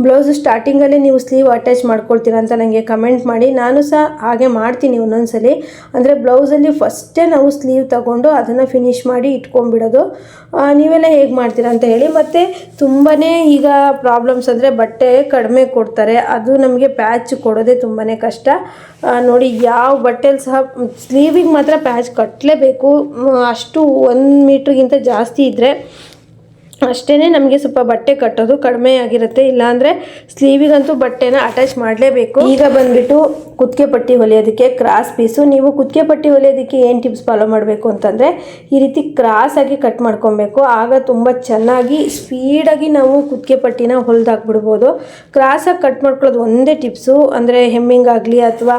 ಬ್ಲೌಸು ಸ್ಟಾರ್ಟಿಂಗಲ್ಲೇ ನೀವು ಸ್ಲೀವ್ ಅಟ್ಯಾಚ್ ಮಾಡ್ಕೊಳ್ತೀರಾ ಅಂತ ನನಗೆ ಕಮೆಂಟ್ ಮಾಡಿ. ನಾನು ಸಹ ಹಾಗೆ ಮಾಡ್ತೀನಿ ಒಂದೊಂದ್ಸಲಿ. ಅಂದರೆ ಬ್ಲೌಸಲ್ಲಿ ಫಸ್ಟೇ ನಾವು ಸ್ಲೀವ್ ತಗೊಂಡು ಅದನ್ನು ಫಿನಿಶ್ ಮಾಡಿ ಇಟ್ಕೊಂಡ್ಬಿಡೋದು. ನೀವೆಲ್ಲ ಹೇಗೆ ಮಾಡ್ತೀರಾ ಅಂತ ಹೇಳಿ. ಮತ್ತು ತುಂಬಾ ಈಗ ಪ್ರಾಬ್ಲಮ್ಸ್ ಅಂದರೆ ಬಟ್ಟೆ ಕಡಿಮೆ ಕೊಡ್ತಾರೆ. ಅದು ನಮಗೆ ಪ್ಯಾಚ್ ಕೊಡೋದೇ ತುಂಬಾ ಕಷ್ಟ. ನೋಡಿ ಯಾವ ಬಟ್ಟೆಲಿ ಸಹ ಸ್ಲೀವಿಗೆ ಮಾತ್ರ ಪ್ಯಾಚ್ ಕಟ್ಟಲೇಬೇಕು ಅಷ್ಟು ಒಂದು ಮೀಟ್ರಿಗಿಂತ ಜಾಸ್ತಿ ಇದ್ದರೆ ಅಷ್ಟೇ ನಮಗೆ ಸ್ವಲ್ಪ ಬಟ್ಟೆ ಕಟ್ಟೋದು ಕಡಿಮೆ ಆಗಿರುತ್ತೆ ಇಲ್ಲಾಂದರೆ ಸ್ಲೀವಿಗಂತೂ ಬಟ್ಟೆನ ಅಟ್ಯಾಚ್ ಮಾಡಲೇಬೇಕು. ಈಗ ಬಂದ್ಬಿಟ್ಟು ಕುತ್ತಿಗೆ ಪಟ್ಟಿ ಹೊಲಿಯೋದಕ್ಕೆ ಕ್ರಾಸ್ ಪೀಸು ನೀವು ಕುತ್ತಿಗೆ ಪಟ್ಟಿ ಹೊಲಿಯೋದಕ್ಕೆ ಏನು ಟಿಪ್ಸ್ ಫಾಲೋ ಮಾಡಬೇಕು ಅಂತಂದರೆ ಈ ರೀತಿ ಕ್ರಾಸ್ ಆಗಿ ಕಟ್ ಮಾಡ್ಕೊಬೇಕು. ಆಗ ತುಂಬ ಚೆನ್ನಾಗಿ ಸ್ಪೀಡಾಗಿ ನಾವು ಕುತ್ತಿಗೆ ಪಟ್ಟಿನ ಹೊಲ್ದಾಕ್ಬಿಡ್ಬೋದು. ಕ್ರಾಸಾಗಿ ಕಟ್ ಮಾಡ್ಕೊಳ್ಳೋದು ಒಂದೇ ಟಿಪ್ಸು ಅಂದರೆ ಹೆಮ್ಮಿಂಗ್ ಆಗಲಿ ಅಥವಾ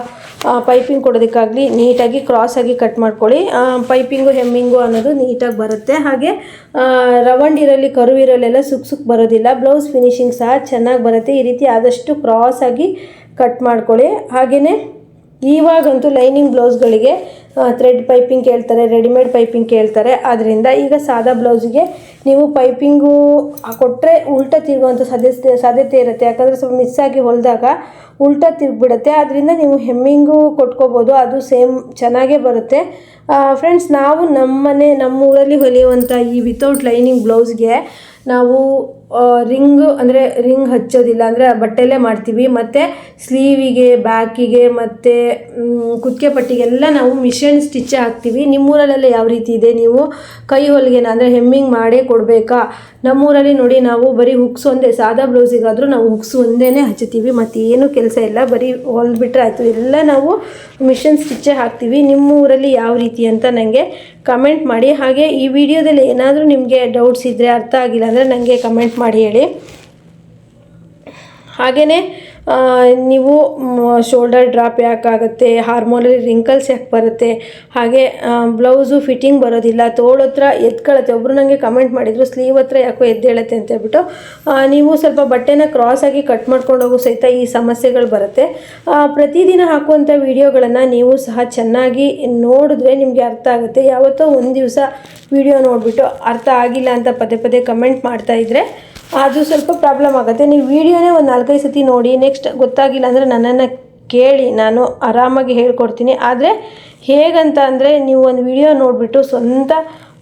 ಪೈಪಿಂಗ್ ಕೊಡೋದಕ್ಕಾಗಲಿ ನೀಟಾಗಿ ಕ್ರಾಸಾಗಿ ಕಟ್ ಮಾಡ್ಕೊಳ್ಳಿ. ಪೈಪಿಂಗು ಹೆಮ್ಮಿಂಗು ಅನ್ನೋದು ನೀಟಾಗಿ ಬರುತ್ತೆ. ಹಾಗೆ ಆ, ರವಂಡ್ ಇರಲಿ ಕರು ಸುಕ್ ಸುಕ್ ಬರೋದಿಲ್ಲ. ಬ್ಲೌಸ್ ಫಿನಿಶಿಂಗ್ ಸಹ ಚೆನ್ನಾಗಿ ಬರುತ್ತೆ. ಈ ರೀತಿ ಆದಷ್ಟು ಕ್ರಾಸ್ ಆಗಿ ಕಟ್ ಮಾಡ್ಕೊಳ್ಳಿ. ಹಾಗೆಯೇ ಇವಾಗಂತೂ ಲೈನಿಂಗ್ ಬ್ಲೌಸ್ಗಳಿಗೆ ಥ್ರೆಡ್ ಪೈಪಿಂಗ್ ಕೇಳ್ತಾರೆ ರೆಡಿಮೇಡ್ ಪೈಪಿಂಗ್ ಕೇಳ್ತಾರೆ. ಆದ್ದರಿಂದ ಈಗ ಸಾದಾ ಬ್ಲೌಸಿಗೆ ನೀವು ಪೈಪಿಂಗು ಕೊಟ್ಟರೆ ಉಲ್ಟ ತಿರುಗುವಂಥ ಸಾಧ್ಯತೆ ಸಾಧ್ಯತೆ ಇರುತ್ತೆ. ಯಾಕಂದರೆ ಸ್ವಲ್ಪ ಮಿಸ್ ಆಗಿ ಹೊಲಿದಾಗ ಉಲ್ಟ ತಿರುಗ್ಬಿಡುತ್ತೆ. ಆದ್ದರಿಂದ ನೀವು ಹೆಮ್ಮಿಂಗು ಕೊಟ್ಕೋಬೋದು. ಅದು ಸೇಮ್ ಚೆನ್ನಾಗೇ ಬರುತ್ತೆ. ಫ್ರೆಂಡ್ಸ್ ನಾವು ನಮ್ಮನೆ, ನಮ್ಮ ಊರಲ್ಲಿ ಹೊಲಿಯುವಂಥ ಈ ವಿತೌಟ್ ಲೈನಿಂಗ್ ಬ್ಲೌಸ್ಗೆ ನಾವು ರಿಂಗ್ ಅಂದರೆ ರಿಂಗ್ ಹಚ್ಚೋದಿಲ್ಲ. ಅಂದರೆ ಬಟ್ಟೆಲ್ಲೇ ಮಾಡ್ತೀವಿ. ಮತ್ತು ಸ್ಲೀವಿಗೆ ಬ್ಯಾಕಿಗೆ ಮತ್ತು ಕುತ್ತಿಗೆ ಪಟ್ಟಿಗೆಲ್ಲ ನಾವು ಮಿಷನ್ ಸ್ಟಿಚ್ ಹಾಕ್ತೀವಿ. ನಿಮ್ಮೂರಲ್ಲೆಲ್ಲ ಯಾವ ರೀತಿ ಇದೆ? ನೀವು ಕೈ ಹೊಲಿಗೆನ ಅಂದರೆ ಹೆಮ್ಮಿಂಗ್ ಮಾಡೇ ಕೊಡಬೇಕಾ? ನಮ್ಮೂರಲ್ಲಿ ನೋಡಿ ನಾವು ಬರೀ ಹುಕ್ಸ್ ಒಂದೇ, ಸಾದಾ ಬ್ಲೌಸಿಗಾದರೂ ನಾವು ಹುಕ್ಸ್ ಒಂದೇ ಹಚ್ಚುತ್ತೀವಿ. ಮತ್ತು ಏನು ಕೆಲಸ ಇಲ್ಲ. ಬರೀ ಹೊಲ್ದ್ಬಿಟ್ರೆ ಆಯಿತು. ಎಲ್ಲ ನಾವು ಮಿಷನ್ ಸ್ಟಿಚ್ಚೇ ಹಾಕ್ತೀವಿ. ನಿಮ್ಮ ಊರಲ್ಲಿ ಯಾವ ರೀತಿ ಅಂತ ನನಗೆ ಕಮೆಂಟ್ ಮಾಡಿ. ಹಾಗೆ ಈ ವಿಡಿಯೋದಲ್ಲಿ ಏನಾದರೂ ನಿಮಗೆ ಡೌಟ್ಸ್ ಇದ್ದರೆ ಅರ್ಥ ಆಗಿಲ್ಲ ಅಂದರೆ ನನಗೆ ಕಮೆಂಟ್ ಮಾಡಿ ಹೇಳಿ. ಹಾಗೆಯೇ ನೀವು ಶೋಲ್ಡರ್ ಡ್ರಾಪ್ ಯಾಕಾಗುತ್ತೆ ಹಾರ್ಮೋನಲ್ಲಿ ರಿಂಕಲ್ಸ್ ಯಾಕೆ ಬರುತ್ತೆ, ಹಾಗೆ ಬ್ಲೌಸು ಫಿಟ್ಟಿಂಗ್ ಬರೋದಿಲ್ಲ ತೋಳತ್ರ ಹತ್ರ ಎತ್ಕೊಳ್ಳುತ್ತೆ ಒಬ್ಬರು ನನಗೆ ಕಮೆಂಟ್ ಮಾಡಿದರು, ಸ್ಲೀವ್ ಹತ್ರ ಯಾಕೋ ಎದ್ದೇಳತ್ತೆ ಅಂತ ಹೇಳ್ಬಿಟ್ಟು ನೀವು ಸ್ವಲ್ಪ ಬಟ್ಟೆನ ಕ್ರಾಸ್ ಆಗಿ ಕಟ್ ಮಾಡ್ಕೊಂಡು ಹೋಗೋ ಸಹಿತ ಈ ಸಮಸ್ಯೆಗಳು ಬರುತ್ತೆ. ಪ್ರತಿದಿನ ಹಾಕುವಂಥ ವೀಡಿಯೋಗಳನ್ನು ನೀವು ಸಹ ಚೆನ್ನಾಗಿ ನೋಡಿದ್ರೆ ನಿಮಗೆ ಅರ್ಥ ಆಗುತ್ತೆ. ಯಾವತ್ತೋ ಒಂದು ದಿವಸ ವಿಡಿಯೋ ನೋಡಿಬಿಟ್ಟು ಅರ್ಥ ಆಗಿಲ್ಲ ಅಂತ ಪದೇ ಪದೇ ಕಮೆಂಟ್ ಮಾಡ್ತಾ ಇದ್ದರೆ ಅದು ಸ್ವಲ್ಪ ಪ್ರಾಬ್ಲಮ್ ಆಗುತ್ತೆ. ನೀವು ವಿಡಿಯೋನೇ ಒಂದು ನಾಲ್ಕೈದು ಸತಿ ನೋಡಿ ನೆಕ್ಸ್ಟ್ ಗೊತ್ತಾಗಿಲ್ಲ ಅಂದರೆ ನನ್ನನ್ನು ಕೇಳಿ, ನಾನು ಆರಾಮಾಗಿ ಹೇಳ್ಕೊಡ್ತೀನಿ. ಆದರೆ ಹೇಗಂತ ಅಂದರೆ ನೀವು ಒಂದು ವಿಡಿಯೋ ನೋಡಿಬಿಟ್ಟು ಸ್ವಂತ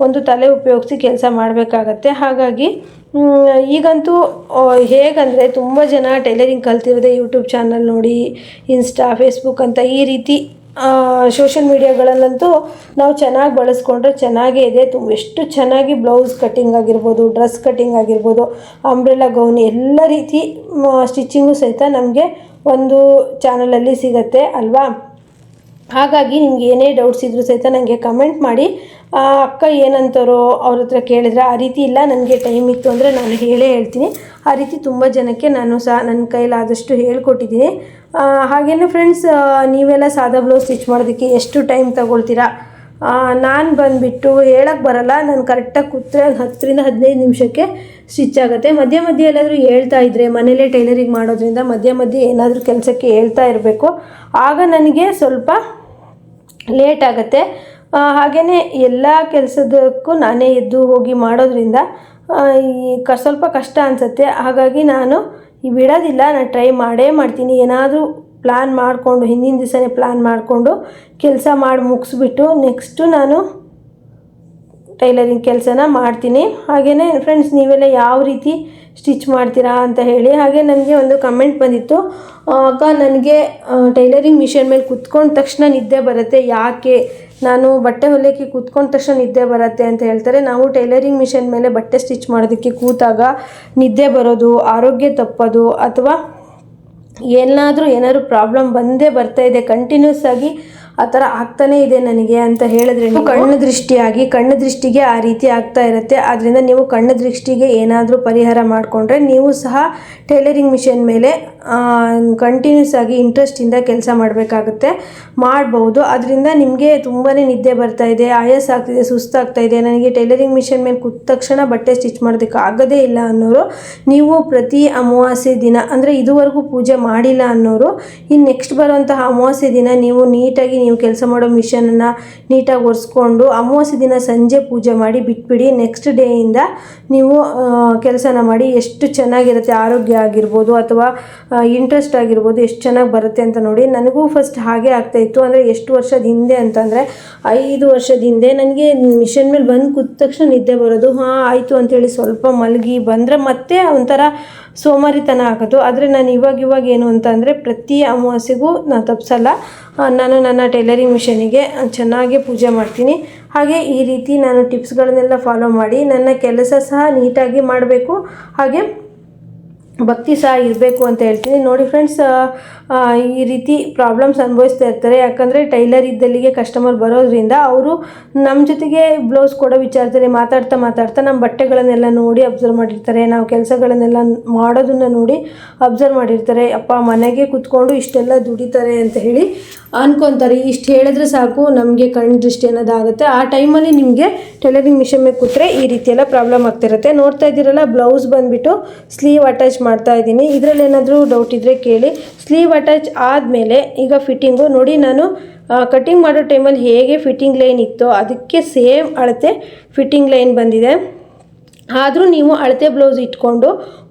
ಒಂದು ತಲೆ ಉಪಯೋಗಿಸಿ ಕೆಲಸ ಮಾಡಬೇಕಾಗತ್ತೆ. ಹಾಗಾಗಿ ಈಗಂತೂ ಹೇಗಂದರೆ ತುಂಬ ಜನ ಟೈಲರಿಂಗ್ ಕಲ್ತಿರೋದೇ ಯೂಟ್ಯೂಬ್ ಚಾನಲ್ ನೋಡಿ ಇನ್ಸ್ಟಾ ಫೇಸ್ಬುಕ್ ಅಂತ ಈ ರೀತಿ ಸೋಷಿಯಲ್ ಮೀಡಿಯಾಗಳಲ್ಲಂತೂ ನಾವು ಚೆನ್ನಾಗಿ ಬಳಸ್ಕೊಂಡ್ರೆ ಚೆನ್ನಾಗೇ ಇದೆ. ತುಂಬ ಎಷ್ಟು ಚೆನ್ನಾಗಿ ಬ್ಲೌಸ್ ಕಟ್ಟಿಂಗ್ ಆಗಿರ್ಬೋದು ಡ್ರೆಸ್ ಕಟ್ಟಿಂಗ್ ಆಗಿರ್ಬೋದು ಅಂಬ್ರೆಲಾ ಗೌನ್ ಎಲ್ಲ ರೀತಿ ಸ್ಟಿಚಿಂಗು ಸಹಿತ ನಮಗೆ ಒಂದು ಚಾನಲಲ್ಲಿ ಸಿಗತ್ತೆ ಅಲ್ವಾ? ಹಾಗಾಗಿ ನಿಮ್ಗೆ ಏನೇ ಡೌಟ್ಸ್ ಇದ್ದರೂ ಸಹಿತ ನನಗೆ ಕಮೆಂಟ್ ಮಾಡಿ. ಅಕ್ಕ ಏನಂತಾರೋ ಅವ್ರ ಹತ್ರ ಕೇಳಿದ್ರೆ ಆ ರೀತಿ ಇಲ್ಲ, ನನಗೆ ಟೈಮ್ ಇತ್ತು ಅಂದರೆ ನಾನು ಹೇಳೇ ಹೇಳ್ತೀನಿ. ಆ ರೀತಿ ತುಂಬ ಜನಕ್ಕೆ ನಾನು ಸಹ ನನ್ನ ಕೈಲಾದಷ್ಟು ಹೇಳ್ಕೊಟ್ಟಿದ್ದೀನಿ. ಹಾಗೆಯೇ ಫ್ರೆಂಡ್ಸ್ ನೀವೆಲ್ಲ ಸಾದಾ ಬ್ಲೌಸ್ ಸ್ಟಿಚ್ ಮಾಡೋದಕ್ಕೆ ಎಷ್ಟು ಟೈಮ್ ತಗೊಳ್ತೀರಾ? ನಾನು ಬಂದುಬಿಟ್ಟು ಹೇಳಕ್ಕೆ ಬರಲ್ಲ, ನಾನು ಕರೆಕ್ಟಾಗಿ ಕೂತ್ರೆ ಹತ್ತರಿಂದ ಹದಿನೈದು ನಿಮಿಷಕ್ಕೆ ಸ್ಟಿಚ್ ಆಗುತ್ತೆ. ಮಧ್ಯ ಮಧ್ಯೆ ಎಲ್ಲಾದರೂ ಹೇಳ್ತಾ ಇದ್ದರೆ ಮನೇಲೇ ಟೈಲರಿಂಗ್ ಮಾಡೋದ್ರಿಂದ ಮಧ್ಯ ಮಧ್ಯೆ ಏನಾದರೂ ಕೆಲಸಕ್ಕೆ ಹೇಳ್ತಾ ಇರಬೇಕು. ಆಗ ನನಗೆ ಸ್ವಲ್ಪ ಲೇಟ್ ಆಗುತ್ತೆ. ಹಾಗೆಯೇ ಎಲ್ಲ ಕೆಲಸದಕ್ಕೂ ನಾನೇ ಎದ್ದು ಹೋಗಿ ಮಾಡೋದ್ರಿಂದ ಈ ಕ, ಸ್ವಲ್ಪ ಕಷ್ಟ ಅನಿಸುತ್ತೆ. ಹಾಗಾಗಿ ನಾನು ಬಿಡೋದಿಲ್ಲ, ನಾನು ಟ್ರೈ ಮಾಡೇ ಮಾಡ್ತೀನಿ. ಏನಾದರೂ ಪ್ಲ್ಯಾನ್ ಮಾಡಿಕೊಂಡು, ಹಿಂದಿನ ದಿವಸನೇ ಪ್ಲ್ಯಾನ್ ಮಾಡಿಕೊಂಡು ಕೆಲಸ ಮಾಡಿ ಮುಗಿಸ್ಬಿಟ್ಟು ನೆಕ್ಸ್ಟು ನಾನು ಟೈಲರಿಂಗ್ ಕೆಲಸನ ಮಾಡ್ತೀನಿ. ಹಾಗೆಯೇ ಫ್ರೆಂಡ್ಸ್ ನೀವೆಲ್ಲ ಯಾವ ರೀತಿ ಸ್ಟಿಚ್ ಮಾಡ್ತೀರಾ ಅಂತ ಹೇಳಿ, ಹಾಗೆ ನನಗೆ ಒಂದು ಕಮೆಂಟ್ ಬಂದಿತ್ತು. ಆಗ ನನಗೆ ಟೈಲರಿಂಗ್ ಮಿಷನ್ ಮೇಲೆ ಕುತ್ಕೊಂಡ ತಕ್ಷಣ ನಿದ್ದೆ ಬರುತ್ತೆ. ಯಾಕೆ? ನಾನು ಬಟ್ಟೆ ಹೊಲಿಯೋಕ್ಕೆ ಕೂತ್ಕೊಂಡ ತಕ್ಷಣ ನಿದ್ದೆ ಬರುತ್ತೆ ಅಂತ ಹೇಳ್ತಾರೆ. ನಾವು ಟೈಲರಿಂಗ್ ಮಿಷನ್ ಮೇಲೆ ಬಟ್ಟೆ ಸ್ಟಿಚ್ ಮಾಡೋದಕ್ಕೆ ಕೂತಾಗ ನಿದ್ದೆ ಬರೋದು, ಆರೋಗ್ಯ ತಪ್ಪೋದು ಅಥವಾ ಏನಾದರೂ ಏನಾದರೂ ಪ್ರಾಬ್ಲಮ್ ಬಂದೇ ಬರ್ತಾ ಇದೆ ಕಂಟಿನ್ಯೂಸ್ ಆಗಿ ಆ ಥರ ಆಗ್ತಾನೇ ಇದೆ ನನಗೆ ಅಂತ ಹೇಳಿದ್ರೆ ನೀವು? ಕಣ್ಣು ದೃಷ್ಟಿಯಾಗಿ ಕಣ್ಣು ದೃಷ್ಟಿಗೆ ಆ ರೀತಿ ಆಗ್ತಾ ಇರುತ್ತೆ. ಆದ್ದರಿಂದ ನೀವು ಕಣ್ಣು ದೃಷ್ಟಿಗೆ ಏನಾದರೂ ಪರಿಹಾರ ಮಾಡಿಕೊಂಡ್ರೆ ನೀವು ಸಹ ಟೈಲರಿಂಗ್ ಮಿಷನ್ ಮೇಲೆ ಕಂಟಿನ್ಯೂಸ್ ಆಗಿ ಇಂಟ್ರೆಸ್ಟಿಂದ ಕೆಲಸ ಮಾಡಬೇಕಾಗುತ್ತೆ. ಮಾಡ್ಬೋದು. ಅದರಿಂದ ನಿಮಗೆ ತುಂಬಾ ನಿದ್ದೆ ಬರ್ತಾ ಇದೆ ಆಯಾಸ ಆಗ್ತಿದೆ ಸುಸ್ತಾಗ್ತಾ ಇದೆ. ನನಗೆ ಟೈಲರಿಂಗ್ ಮಿಷನ್ ಮೇಲೆ ಕೂತ ತಕ್ಷಣ ಬಟ್ಟೆ ಸ್ಟಿಚ್ ಮಾಡೋದಕ್ಕೆ ಆಗೋದೇ ಇಲ್ಲ ಅನ್ನೋರು ನೀವು ಪ್ರತಿ ಅಮಾವಾಸ್ಯೆ ದಿನ ಅಂದರೆ ಇದುವರೆಗೂ ಪೂಜೆ ಮಾಡಿಲ್ಲ ಅನ್ನೋರು ಇನ್ನು ನೆಕ್ಸ್ಟ್ ಬರುವಂತಹ ಅಮಾವಾಸ್ಯೆ ದಿನ ನೀವು ನೀಟಾಗಿ ನೀವು ಕೆಲಸ ಮಾಡೋ ಮಿಷನನ್ನು ನೀಟಾಗಿ ಒರೆಸ್ಕೊಂಡು ಅಮಾವಾಸ್ಯೆ ದಿನ ಸಂಜೆ ಪೂಜೆ ಮಾಡಿ ಬಿಟ್ಬಿಡಿ. ನೆಕ್ಸ್ಟ್ ಡೇಯಿಂದ ನೀವು ಕೆಲಸನ ಮಾಡಿ ಎಷ್ಟು ಚೆನ್ನಾಗಿರುತ್ತೆ, ಆರೋಗ್ಯ ಆಗಿರ್ಬೋದು ಅಥವಾ ಇಂಟ್ರೆಸ್ಟ್ ಆಗಿರ್ಬೋದು ಎಷ್ಟು ಚೆನ್ನಾಗಿ ಬರುತ್ತೆ ಅಂತ ನೋಡಿ. ನನಗೂ ಫಸ್ಟ್ ಹಾಗೆ ಆಗ್ತಾಯಿತ್ತು ಅಂದರೆ ಎಷ್ಟು ವರ್ಷದ ಹಿಂದೆ ಅಂತಂದರೆ ಐದು ವರ್ಷದ ಹಿಂದೆ ನನಗೆ ಮಿಷನ್ ಮೇಲೆ ಬಂದು ಕೂತ ತಕ್ಷಣ ನಿದ್ದೆ ಬರೋದು. ಹಾಂ, ಆಯಿತು ಅಂತೇಳಿ ಸ್ವಲ್ಪ ಮಲಗಿ ಬಂದರೆ ಮತ್ತೆ ಒಂಥರ ಸೋಮಾರಿತನ ಆಗೋದು. ಆದರೆ ನಾನು ಇವಾಗ ಇವಾಗ ಏನು ಅಂತ ಅಂದರೆ ಪ್ರತಿ ಅಮಾವಾಸ್ಯೆಗೂ ನಾನು ತಪ್ಪಿಸಲ್ಲ ನಾನು ನನ್ನ ಟೈಲರಿಂಗ್ ಮಿಷನಿಗೆ ಚೆನ್ನಾಗಿ ಪೂಜೆ ಮಾಡ್ತೀನಿ. ಹಾಗೆ ಈ ರೀತಿ ನಾನು ಟಿಪ್ಸ್ಗಳನ್ನೆಲ್ಲ ಫಾಲೋ ಮಾಡಿ ನನ್ನ ಕೆಲಸ ಸಹ ನೀಟಾಗಿ ಮಾಡಬೇಕು. ಹಾಗೆ ಭಕ್ತಿ ಸಹ ಇರಬೇಕು ಅಂತ ಹೇಳ್ತೀನಿ. ನೋಡಿ ಫ್ರೆಂಡ್ಸ್ ಈ ರೀತಿ ಪ್ರಾಬ್ಲಮ್ಸ್ ಅನುಭವಿಸ್ತಾ ಇರ್ತಾರೆ. ಯಾಕಂದರೆ ಟೈಲರ್ ಇದ್ದಲ್ಲಿಗೆ ಕಸ್ಟಮರ್ ಬರೋದ್ರಿಂದ ಅವರು ನಮ್ಮ ಜೊತೆಗೆ ಬ್ಲೌಸ್ ಕೊಡೋ ವಿಚಾರದಲ್ಲಿ ಮಾತಾಡ್ತಾ ಮಾತಾಡ್ತಾ ನಮ್ಮ ಬಟ್ಟೆಗಳನ್ನೆಲ್ಲ ನೋಡಿ ಅಬ್ಸರ್ವ್ ಮಾಡಿರ್ತಾರೆ. ನಾವು ಕೆಲಸಗಳನ್ನೆಲ್ಲ ಮಾಡೋದನ್ನು ನೋಡಿ ಅಬ್ಸರ್ವ್ ಮಾಡಿರ್ತಾರೆ. ಅಪ್ಪ, ಮನೆಗೆ ಕುತ್ಕೊಂಡು ಇಷ್ಟೆಲ್ಲ ದುಡಿತಾರೆ ಅಂತ ಹೇಳಿ ಅನ್ಕೊತಾರೆ. ಇಷ್ಟು ಹೇಳಿದ್ರೆ ಸಾಕು, ನಮಗೆ ಕಣ್ಣು ದೃಷ್ಟಿ ಅನ್ನೋದಾಗುತ್ತೆ. ಆ ಟೈಮಲ್ಲಿ ನಿಮಗೆ ಟೈಲರಿಂಗ್ ಮಿಷನ್ ಮೇಲೆ ಕೂತ್ರೆ ಈ ರೀತಿಯೆಲ್ಲ ಪ್ರಾಬ್ಲಮ್ ಆಗ್ತಿರುತ್ತೆ ನೋಡ್ತಾ ಇದ್ದೀರಲ್ಲ ಬ್ಲೌಸ್ ಬಂದುಬಿಟ್ಟು ಸ್ಲೀವ್ ಅಟ್ಯಾಚ್ ಮಾಡ್ತಾ ಇದ್ದೀನಿ. ಇದರಲ್ಲಿ ಏನಾದರೂ ಡೌಟ್ ಇದ್ದರೆ ಕೇಳಿ. ಸ್ಲೀವ್ ಅಟ್ಯಾಚ್ ಆದಮೇಲೆ ಈಗ ಫಿಟ್ಟಿಂಗು ನೋಡಿ ನಾನು ಕಟಿಂಗ್ ಮಾಡೋ ಟೈಮಲ್ಲಿ ಹೇಗೆ ಫಿಟ್ಟಿಂಗ್ ಲೈನ್ ಇತ್ತೋ, ಅದಕ್ಕೆ ಸೇಮ್ ಅಳತೆ ಫಿಟ್ಟಿಂಗ್ ಲೈನ್ ಬಂದಿದೆ. ಆದರೂ ನೀವು ಅಳತೆ ಬ್ಲೌಸ್ ಇಟ್ಕೊಂಡು,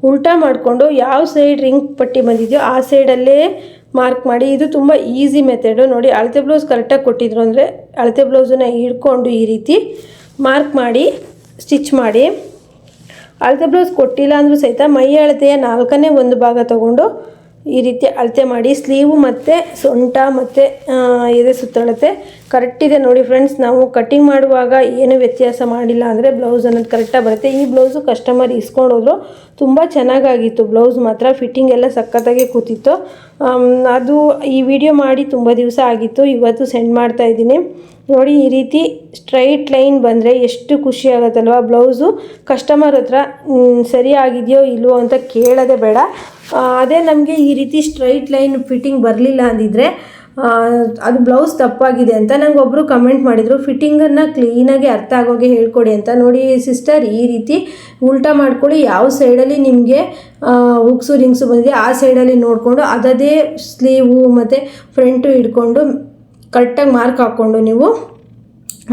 ಉಲ್ಟಾ ಮಾಡಿಕೊಂಡು ಯಾವ ಸೈಡ್ ರಿಂಗ್ ಪಟ್ಟಿ ಬಂದಿದೆಯೋ, ಆ ಸೈಡಲ್ಲೇ ಮಾರ್ಕ್ ಮಾಡಿ. ಇದು ತುಂಬ ಈಸಿ ಮೆಥಡು ನೋಡಿ, ಅಳತೆ ಬ್ಲೌಸ್ ಕರೆಕ್ಟಾಗಿ ಕೊಟ್ಟಿದ್ರು ಅಂದರೆ ಅಳತೆ ಬ್ಲೌಸನ್ನ ಹಿಡ್ಕೊಂಡು ಈ ರೀತಿ ಮಾರ್ಕ್ ಮಾಡಿ ಸ್ಟಿಚ್ ಮಾಡಿ. ಅಳತೆ ಬ್ಲೌಸ್ ಕೊಟ್ಟಿಲ್ಲ ಅಂದರೂ ಸಹಿತ ಮೈ ಅಳತೆಯ ನಾಲ್ಕನೇ ಒಂದು ಭಾಗ ತಗೊಂಡು ಈ ರೀತಿ ಅಳತೆ ಮಾಡಿ ಸ್ಲೀವು ಮತ್ತು ಸೊಂಟ ಮತ್ತು ಎದೆ ಸುತ್ತಳತೆ ಕರೆಕ್ಟಿದೆ ನೋಡಿ ಫ್ರೆಂಡ್ಸ್ ನಾವು ಕಟ್ಟಿಂಗ್ ಮಾಡುವಾಗ ಏನು ವ್ಯತ್ಯಾಸ ಮಾಡಿಲ್ಲ ಅಂದರೆ ಬ್ಲೌಸ್ ಅನ್ನೋದು ಕರೆಕ್ಟಾಗಿ ಬರುತ್ತೆ. ಈ ಬ್ಲೌಸು ಕಸ್ಟಮರ್ ಇಸ್ಕೊಂಡೋದ್ರು ತುಂಬ ಚೆನ್ನಾಗಾಗಿತ್ತು. ಬ್ಲೌಸ್ ಮಾತ್ರ ಫಿಟ್ಟಿಂಗ್ ಎಲ್ಲ ಸಖತ್ತಾಗಿ ಕೂತಿತ್ತು. ಅದು ಈ ವಿಡಿಯೋ ಮಾಡಿ ತುಂಬ ದಿವಸ ಆಗಿತ್ತು. ಇವತ್ತು ಸೆಂಡ್ ಮಾಡ್ತಾ ಇದ್ದೀನಿ. ನೋಡಿ ಈ ರೀತಿ ಸ್ಟ್ರೈಟ್ ಲೈನ್ ಬಂದರೆ ಎಷ್ಟು ಖುಷಿ ಆಗುತ್ತಲ್ವ? ಬ್ಲೌಸು ಕಸ್ಟಮರ್ ಹತ್ರ ಸರಿಯಾಗಿದೆಯೋ ಇಲ್ವೋ ಅಂತ ಕೇಳೋದೇ ಬೇಡ. ಅದೇ ನಮಗೆ ಈ ರೀತಿ ಸ್ಟ್ರೈಟ್ ಲೈನ್ ಫಿಟ್ಟಿಂಗ್ ಬರಲಿಲ್ಲ ಅಂದಿದ್ರೆ ಅದು ಬ್ಲೌಸ್ ತಪ್ಪಾಗಿದೆ ಅಂತ ನಂಗೆ ಒಬ್ಬರು ಕಮೆಂಟ್ ಮಾಡಿದರು. ಫಿಟ್ಟಿಂಗನ್ನು ಕ್ಲೀನಾಗಿ ಅರ್ಥ ಆಗೋಗೆ ಹೇಳ್ಕೊಡಿ ಅಂತ. ನೋಡಿ ಸಿಸ್ಟರ್ ಈ ರೀತಿ ಉಲ್ಟಾ ಮಾಡ್ಕೊಳ್ಳಿ. ಯಾವ ಸೈಡಲ್ಲಿ ನಿಮಗೆ ಉಕ್ಸು ರಿಂಗ್ಸು ಬಂದಿದೆ, ಆ ಸೈಡಲ್ಲಿ ನೋಡಿಕೊಂಡು ಅದದೇ ಸ್ಲೀವು ಮತ್ತು ಫ್ರಂಟು ಹಿಡ್ಕೊಂಡು ಕರೆಕ್ಟಾಗಿ ಮಾರ್ಕ್ ಹಾಕ್ಕೊಂಡು ನೀವು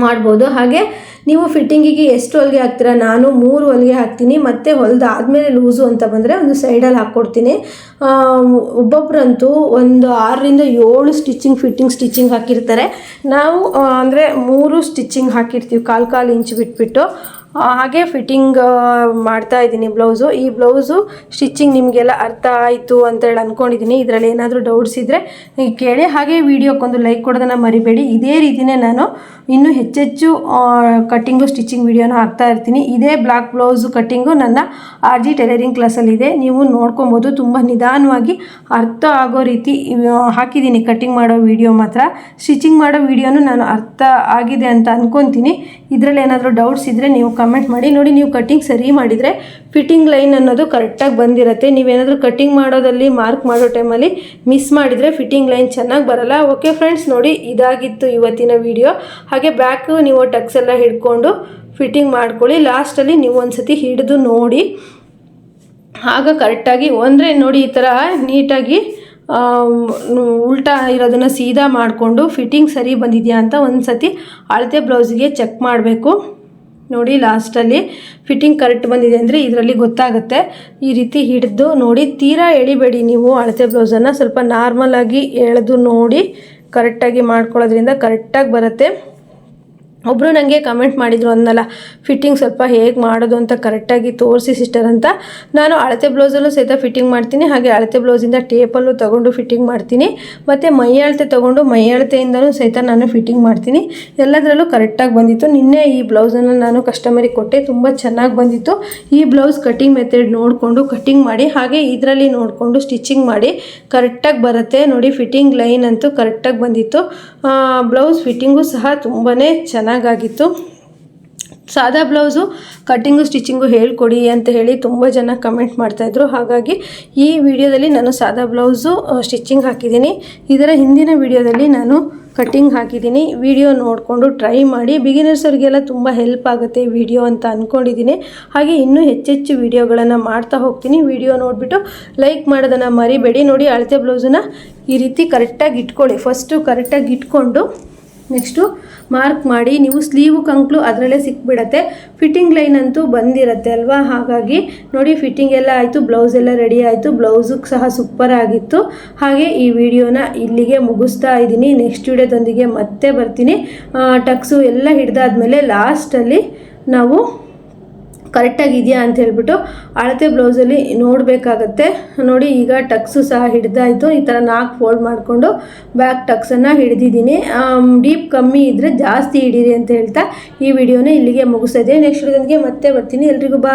ಮಾಡ್ಬೋದು. ಹಾಗೆ ನೀವು ಫಿಟ್ಟಿಂಗಿಗೆ ಎಷ್ಟು ಹೊಲಿಗೆ ಹಾಕ್ತೀರಾ? ನಾನು ಮೂರು ಹೊಲಿಗೆ ಹಾಕ್ತೀನಿ. ಮತ್ತು ಹೊಲಿದಾದ್ಮೇಲೆ ಲೂಸು ಅಂತ ಬಂದರೆ ಒಂದು ಸೈಡಲ್ಲಿ ಹಾಕ್ಕೊಡ್ತೀನಿ. ಒಬ್ಬೊಬ್ಬರಂತೂ ಒಂದು ಆರರಿಂದ ಏಳು ಸ್ಟಿಚಿಂಗ್ ಫಿಟ್ಟಿಂಗ್ ಸ್ಟಿಚಿಂಗ್ ಹಾಕಿರ್ತಾರೆ. ನಾವು ಅಂದರೆ ಮೂರು ಸ್ಟಿಚಿಂಗ್ ಹಾಕಿರ್ತೀವಿ. ಕಾಲು ಕಾಲು ಇಂಚ್ ಬಿಟ್ಬಿಟ್ಟು. ಹಾಗೆ ಫಿಟ್ಟಿಂಗ್ ಮಾಡ್ತಾ ಇದ್ದೀನಿ ಬ್ಲೌಸು ಈ ಬ್ಲೌಸು ಸ್ಟಿಚ್ಚಿಂಗ್ ನಿಮಗೆಲ್ಲ ಅರ್ಥ ಆಯಿತು ಅಂತೇಳಿ ಅಂದ್ಕೊಂಡಿದ್ದೀನಿ ಇದರಲ್ಲಿ ಏನಾದರೂ ಡೌಟ್ಸ್ ಇದ್ದರೆ ಕೇಳಿ. ಹಾಗೆ ವಿಡಿಯೋಕ್ಕೊಂದು ಲೈಕ್ ಕೊಡೋದನ್ನು ಮರಿಬೇಡಿ. ಇದೇ ರೀತಿಯೇ ನಾನು ಇನ್ನೂ ಹೆಚ್ಚೆಚ್ಚು ಕಟ್ಟಿಂಗು ಸ್ಟಿಚಿಂಗ್ ವಿಡಿಯೋನ ಹಾಕ್ತಾ ಇರ್ತೀನಿ. ಇದೇ ಬ್ಲಾಕ್ ಬ್ಲೌಸು ಕಟ್ಟಿಂಗು ನನ್ನ ಆರ್ ಜಿ ಟೈಲರಿಂಗ್ ಕ್ಲಾಸಲ್ಲಿದೆ ನೀವು ನೋಡ್ಕೊಬೋದು. ತುಂಬ ನಿಧಾನವಾಗಿ ಅರ್ಥ ಆಗೋ ರೀತಿ ಹಾಕಿದ್ದೀನಿ ಕಟ್ಟಿಂಗ್ ಮಾಡೋ ವಿಡಿಯೋ ಮಾತ್ರ. ಸ್ಟಿಚಿಂಗ್ ಮಾಡೋ ವಿಡಿಯೋನು ನಾನು ಅರ್ಥ ಆಗಿದೆ ಅಂತ ಅನ್ಕೊತೀನಿ. ಇದರಲ್ಲಿ ಏನಾದರೂ ಡೌಟ್ಸ್ ಇದ್ದರೆ ನೀವು ಕಮೆಂಟ್ ಮಾಡಿ. ನೋಡಿ, ನೀವು ಕಟ್ಟಿಂಗ್ ಸರಿ ಮಾಡಿದರೆ ಫಿಟ್ಟಿಂಗ್ ಲೈನ್ ಅನ್ನೋದು ಕರೆಕ್ಟಾಗಿ ಬಂದಿರುತ್ತೆ. ನೀವೇನಾದರೂ ಕಟ್ಟಿಂಗ್ ಮಾಡೋದಲ್ಲಿ ಮಾರ್ಕ್ ಮಾಡೋ ಟೈಮಲ್ಲಿ ಮಿಸ್ ಮಾಡಿದರೆ ಫಿಟ್ಟಿಂಗ್ ಲೈನ್ ಚೆನ್ನಾಗಿ ಬರಲ್ಲ. ಓಕೆ ಫ್ರೆಂಡ್ಸ್ ನೋಡಿ, ಇದಾಗಿತ್ತು ಇವತ್ತಿನ ವಿಡಿಯೋ ಹಾಗೆ ಬ್ಯಾಕ್ ನೀವು ಟಕ್ಸ್ ಎಲ್ಲ ಹಿಡ್ಕೊಂಡು ಫಿಟ್ಟಿಂಗ್ ಮಾಡ್ಕೊಳ್ಳಿ. ಲಾಸ್ಟಲ್ಲಿ ನೀವು ಒಂದ್ಸತಿ ಹಿಡಿದು ನೋಡಿ. ಆಗ ಕರೆಕ್ಟಾಗಿ ಅಂದರೆ ನೋಡಿ ಈ ಥರ ನೀಟಾಗಿ ಉಲ್ಟಾ ಇರೋದನ್ನು ಸೀದಾ ಮಾಡಿಕೊಂಡು ಫಿಟ್ಟಿಂಗ್ ಸರಿ ಬಂದಿದೆಯಾ ಅಂತ ಒಂದು ಸತಿ ಅಳತೆ ಬ್ಲೌಸಿಗೆ ಚೆಕ್ ಮಾಡಬೇಕು. ನೋಡಿ ಲಾಸ್ಟಲ್ಲಿ ಫಿಟ್ಟಿಂಗ್ ಕರೆಕ್ಟ್ ಬಂದಿದೆ ಅಂದರೆ ಇದರಲ್ಲಿ ಗೊತ್ತಾಗುತ್ತೆ. ಈ ರೀತಿ ಹಿಡಿದು ನೋಡಿ, ತೀರಾ ಎಳಿಬೇಡಿ ನೀವು ಅಳತೆ ಬ್ಲೌಸನ್ನು. ಸ್ವಲ್ಪ ನಾರ್ಮಲಾಗಿ ಎಳೆದು ನೋಡಿ ಕರೆಕ್ಟಾಗಿ ಮಾಡ್ಕೊಳ್ಳೋದ್ರಿಂದ ಕರೆಕ್ಟಾಗಿ ಬರುತ್ತೆ. ಒಬ್ಬರು ನನಗೆ ಕಮೆಂಟ್ ಮಾಡಿದರು ಅಂದಲ್ಲ ಫಿಟ್ಟಿಂಗ್ ಸ್ವಲ್ಪ ಹೇಗೆ ಮಾಡೋದು ಅಂತ ಕರೆಕ್ಟಾಗಿ ತೋರಿಸಿ ಸಿಸ್ಟರ್ ಅಂತ. ನಾನು ಅಳತೆ ಬ್ಲೌಸಲ್ಲೂ ಸಹಿತ ಫಿಟ್ಟಿಂಗ್ ಮಾಡ್ತೀನಿ, ಹಾಗೆ ಅಳತೆ ಬ್ಲೌಸಿಂದ ಟೇಪಲ್ಲೂ ತೊಗೊಂಡು ಫಿಟ್ಟಿಂಗ್ ಮಾಡ್ತೀನಿ, ಮತ್ತು ಮೈ ಅಳತೆ ತೊಗೊಂಡು ಮೈ ಅಳತೆಯಿಂದಲೂ ಸಹಿತ ನಾನು ಫಿಟ್ಟಿಂಗ್ ಮಾಡ್ತೀನಿ. ಎಲ್ಲದರಲ್ಲೂ ಕರೆಕ್ಟಾಗಿ ಬಂದಿತ್ತು. ನಿನ್ನೆ ಈ ಬ್ಲೌಸನ್ನು ನಾನು ಕಸ್ಟಮರಿಗೆ ಕೊಟ್ಟೆ, ತುಂಬ ಚೆನ್ನಾಗಿ ಬಂದಿತ್ತು. ಈ ಬ್ಲೌಸ್ ಕಟ್ಟಿಂಗ್ ಮೆಥಡ್ ನೋಡಿಕೊಂಡು ಕಟ್ಟಿಂಗ್ ಮಾಡಿ, ಹಾಗೆ ಇದರಲ್ಲಿ ನೋಡಿಕೊಂಡು ಸ್ಟಿಚಿಂಗ್ ಮಾಡಿ ಕರೆಕ್ಟಾಗಿ ಬರುತ್ತೆ ನೋಡಿ ಫಿಟ್ಟಿಂಗ್ ಲೈನ್ ಅಂತೂ ಕರೆಕ್ಟಾಗಿ ಬಂದಿತ್ತು. ಬ್ಲೌಸ್ ಫಿಟ್ಟಿಂಗು ಸಹ ತುಂಬಾ ಚೆನ್ನಾಗಾಗಿತ್ತು. ಸಾದಾ ಬ್ಲೌಸು, ಕಟ್ಟಿಂಗು, ಸ್ಟಿಚಿಂಗು ಹೇಳ್ಕೊಡಿ ಅಂತ ಹೇಳಿ ತುಂಬ ಜನ ಕಮೆಂಟ್ ಮಾಡ್ತಾಯಿದ್ರು ಹಾಗಾಗಿ ಈ ವಿಡಿಯೋದಲ್ಲಿ ನಾನು ಸಾದಾ ಬ್ಲೌಸು ಸ್ಟಿಚಿಂಗ್ ಹಾಕಿದ್ದೀನಿ. ಇದರ ಹಿಂದಿನ ವಿಡಿಯೋದಲ್ಲಿ ನಾನು ಕಟ್ಟಿಂಗ್ ಹಾಕಿದ್ದೀನಿ. ವಿಡಿಯೋ ನೋಡಿಕೊಂಡು ಟ್ರೈ ಮಾಡಿ. ಬಿಗಿನರ್ಸ್ ಅವರಿಗೆಲ್ಲ ತುಂಬ ಹೆಲ್ಪ್ ಆಗುತ್ತೆ ವಿಡಿಯೋ ಅಂತ ಅಂದ್ಕೊಂಡಿದ್ದೀನಿ ಹಾಗೆ ಇನ್ನೂ ಹೆಚ್ಚೆಚ್ಚು ವಿಡಿಯೋಗಳನ್ನು ಮಾಡ್ತಾ ಹೋಗ್ತೀನಿ. ವಿಡಿಯೋ ನೋಡಿಬಿಟ್ಟು ಲೈಕ್ ಮಾಡೋದನ್ನು ಮರಿಬೇಡಿ. ನೋಡಿ ಅಳತೆ ಬ್ಲೌಸನ್ನ ಈ ರೀತಿ ಕರೆಕ್ಟಾಗಿ ಇಟ್ಕೊಳ್ಳಿ. ಫಸ್ಟು ಕರೆಕ್ಟಾಗಿ ಇಟ್ಕೊಂಡು ನೆಕ್ಸ್ಟು ಮಾರ್ಕ್ ಮಾಡಿ. ನೀವು ಸ್ಲೀವು ಕಂಕ್ಲು ಅದರಲ್ಲೇ ಸಿಕ್ಬಿಡತ್ತೆ. ಫಿಟ್ಟಿಂಗ್ ಲೈನ್ ಅಂತೂ ಬಂದಿರತ್ತೆ ಅಲ್ವಾ? ಹಾಗಾಗಿ ನೋಡಿ ಫಿಟ್ಟಿಂಗ್ ಎಲ್ಲ ಆಯಿತು ಬ್ಲೌಸ್ ಎಲ್ಲ ರೆಡಿ ಆಯಿತು. ಬ್ಲೌಸು ಸಹ ಸೂಪರ್ ಆಗಿತ್ತು. ಹಾಗೆ ಈ ವಿಡಿಯೋನ ಇಲ್ಲಿಗೆ ಮುಗಿಸ್ತಾ ಇದ್ದೀನಿ. ನೆಕ್ಸ್ಟ್ ವಿಡಿಯೋದೊಂದಿಗೆ ಮತ್ತೆ ಬರ್ತೀನಿ. ಟಕ್ಸು ಎಲ್ಲ ಹಿಡ್ದಾದ್ಮೇಲೆ ಲಾಸ್ಟಲ್ಲಿ ನಾವು ಕರೆಕ್ಟಾಗಿ ಇದೆಯಾ ಅಂತ ಹೇಳ್ಬಿಟ್ಟು ಅಳತೆ ಬ್ಲೌಸಲ್ಲಿ ನೋಡಬೇಕಾಗತ್ತೆ. ನೋಡಿ ಈಗ ಟಕ್ಸು ಸಹ ಹಿಡ್ದಾಯಿತು. ಈ ಥರ ನಾಲ್ಕು ಫೋಲ್ಡ್ ಮಾಡಿಕೊಂಡು ಬ್ಯಾಕ್ ಟಕ್ಸನ್ನು ಹಿಡಿದಿದ್ದೀನಿ. ಡೀಪ್ ಕಮ್ಮಿ ಇದ್ದರೆ ಜಾಸ್ತಿ ಹಿಡೀರಿ ಅಂತ ಹೇಳ್ತಾ ಈ ವಿಡಿಯೋನ ಇಲ್ಲಿಗೆ ಮುಗಿಸ್ತಾ ಇದ್ದೀನಿ. ನೆಕ್ಸ್ಟ್ ವಿಡಿಯೋದೊಂದಿಗೆ ಮತ್ತೆ ಬರ್ತೀನಿ. ಎಲ್ರಿಗೂ ಬಾಯ್